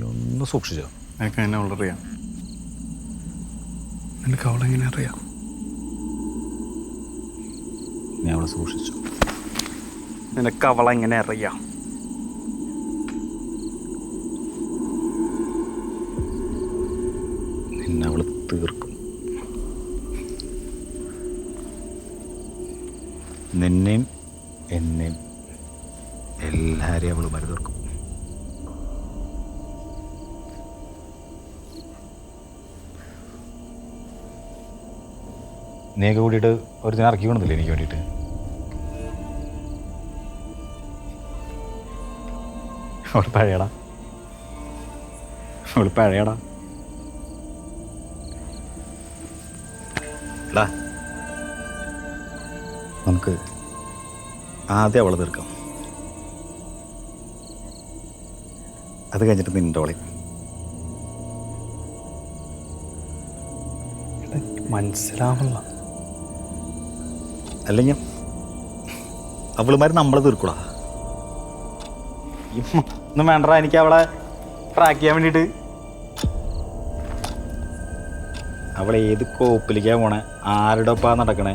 നീ ഒന്ന് സൂക്ഷിച്ചോ. നിനക്ക് എന്നെ അവളറിയാം നിനക്ക് അവളെങ്ങനെ അറിയാം? നീ അവളെ സൂക്ഷിച്ചു. നിനക്ക് അവളെങ്ങനെ അറിയാം? നിന്നെ അവൾ തീർക്കും. നിന്നെയും എന്നെയും എല്ലാവരെയും അവൾ മരു നീയൊക്കെ കൂടിയിട്ട് ഒരു ദിനം ഇറക്കി കൊണ്ടില്ലേ എനിക്ക് വേണ്ടിയിട്ട്? അവൾ പഴയടാ. അവൾ പഴയടാ. എടാ. നമുക്ക് ആദ്യം അവളെ തീർക്കാം. അത് കഴിഞ്ഞിട്ട് നിന്റെ അവളെ മനസ്സിലാവല്ല അല്ലെങ്കിൽ അവളുമാർ നമ്മളെ തീർക്കൂടാ. ഒന്നും വേണ്ട എനിക്ക് അവളെ ട്രാക്ക് ചെയ്യാൻ വേണ്ടിയിട്ട്. അവളെ ഏത് കോപ്പിലേക്കാ പോണേ? ആരുടെ ഒപ്പാ നടക്കണേ?